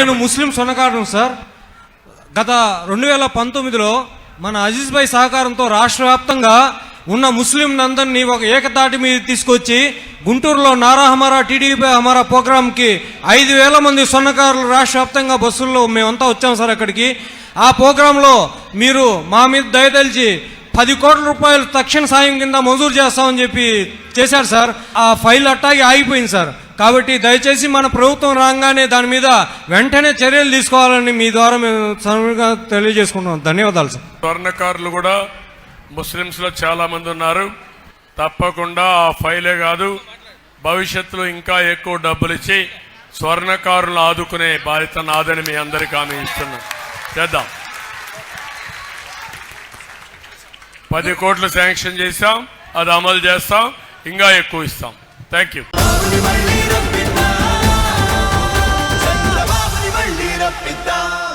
నేను ముస్లిం సొనకారును సార్. గత రెండు వేల పంతొమ్మిదిలో మన అజీజ్ భాయ్ సహకారంతో రాష్ట్ర వ్యాప్తంగా ఉన్న ముస్లింలందరినీ ఒక ఏకతాటి మీద తీసుకొచ్చి గుంటూరులో నారా హమారా టీడీపీ హమారా ప్రోగ్రామ్కి ఐదు వేల మంది సొన్నకారులు రాష్ట్ర వ్యాప్తంగా బస్సుల్లో మేమంతా వచ్చాం సార్ అక్కడికి. ఆ ప్రోగ్రాంలో మీరు మా మీద దయతలిచి పది కోట్ల రూపాయలు తక్షణ సాయం కింద మంజూరు చేస్తామని చెప్పి చేశారు సార్. ఆ ఫైల్ అట్టాగి ఆగిపోయింది సార్. కాబట్టి దయచేసి మన ప్రభుత్వం రాగానే దాని మీద వెంటనే చర్యలు తీసుకోవాలని మీ ద్వారా మేము సరళంగా తెలియజేసుకుంటున్నాం. ధన్యవాదాలు సార్. స్వర్ణకారులు కూడా ముస్లిమ్స్లో లో చాలా మంది ఉన్నారు. తప్పకుండా ఆ ఫైలే కాదు భవిష్యత్తులో ఇంకా ఎక్కువ డబ్బులు ఇచ్చి స్వర్ణకారులను ఆదుకునే బాధ్యత నాదని మీ అందరికీ హామీ ఇస్తున్నాం. చేద్దాం. పది కోట్లు శాంక్షన్ చేశాం అది అమలు చేస్తాం ఇంకా ఎక్కువ ఇస్తాం. Thank you. Kapitán.